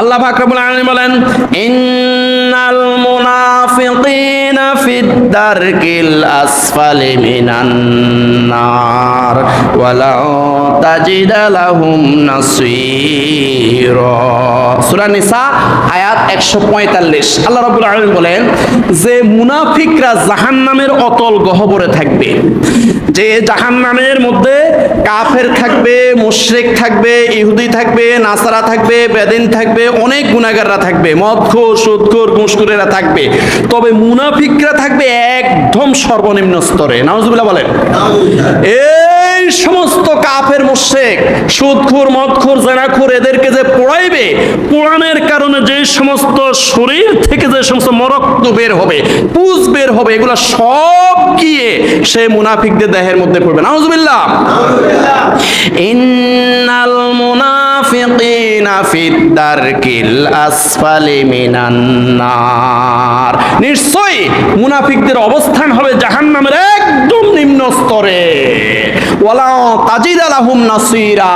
আল্লাহ পাক রব্বুল আলামিন বলেন, ইন্নাল মুনাফিকিনা ফিদ দারকিল আসফালি মিনান নার, ওয়ালাউ তাজিদা লাহুম নাসীরা। সূরা নিসা, আয়াত 145 আল্লাহ রাব্বুল আলামিন বলেন, যে মুনাফিকরা জাহান্নামের অতল গহ্বরে থাকবে, যে জাহান্নামের মধ্যে কাফের থাকবে মোশরেক থাকবে ইহুদি থাকবে নাসারা থাকবে বেদিন থাকবে অনেক গুণাগাররা থাকবে মদখোর সুদখোর ঘুষখোরেরা থাকবে। তবে মুনাফিকরা থাকবে একদম সর্বনিম্ন স্তরে। নাউজুবিল্লাহ বলেন। সমস্ত কাফের মুশরিক সুদখোর মদখোর জেনাখোর এদেরকে যে পোড়াইবে পোড়ানোর কারণে যে সমস্ত শরীর থেকে যে সমস্ত মরক্ত বের হবে পুজ বের হবে এগুলো সব গিয়ে সে মুনাফিকদের দেহের মধ্যে পড়বে। নাউজুবিল্লাহ। ইন্নাল মুনাফিকিনা ফিদ দারকিল আসফালি মিনান নার। নিশ্চয়ই মুনাফিকদের অবস্থান হবে জাহান্নামের ওয়ালা তাজিদ নাসিরা।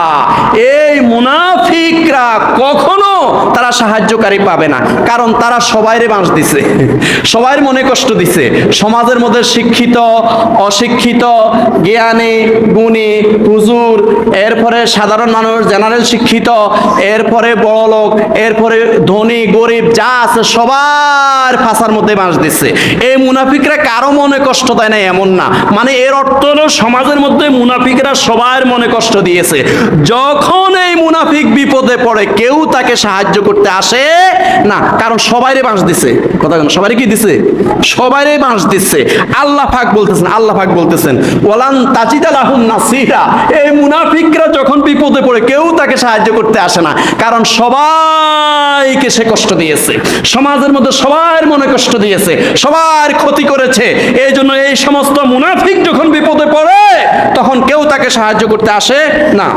এই মুনাফিকরা কখনো তারা সাহায্যকারী পাবে না। কারণ তারা সবাইরে বাঁশ দিছে সবাই মনে কষ্ট দিছে। সমাজের মধ্যে শিক্ষিত, অশিক্ষিত, জ্ঞানী, গুণী, হুজুর, এরপরে সাধারণ মানুষ, জেনারেল শিক্ষিত, এরপরে বড় লোক, এরপরে ধনী, গরিব, যা আছে সবার ফাঁসার মধ্যে বাঁশ দিচ্ছে এই মুনাফিকরা কারও মনে কষ্ট দেয় না, এমন না। মানে এর অর্থ হলো সমাজের মধ্যে মুনাফিকরা সবার মনে কষ্ট দিয়েছে। যখন এই মুনাফিক বিপদে পড়ে, কেউ তাকে সাহায্য করতে আসে না। কারণ সবাইরে বাঁশ দিছে। কথা কেন সবাই কি দিছে? সবাইরে বাঁশ দিচ্ছে। আল্লাহ পাক বলতেছেন, আল্লাহ পাক বলতেছেন, ওয়ালান তাজিদালাহুম নাসিরা। এই মুনাফিকরা যখন বিপদে পড়ে, কেউ তাকে সাহায্য করতে আসে না। কারণ সবাইকে সে কষ্ট দিয়েছে। সমাজের মধ্যে সবার মনে কষ্ট দিয়েছে। সবার ক্ষতি করেছে। এই জন্য এই সমস্ত মুনাফিক যখন বিপদে তাকে সাহায্য করতে আসে? না।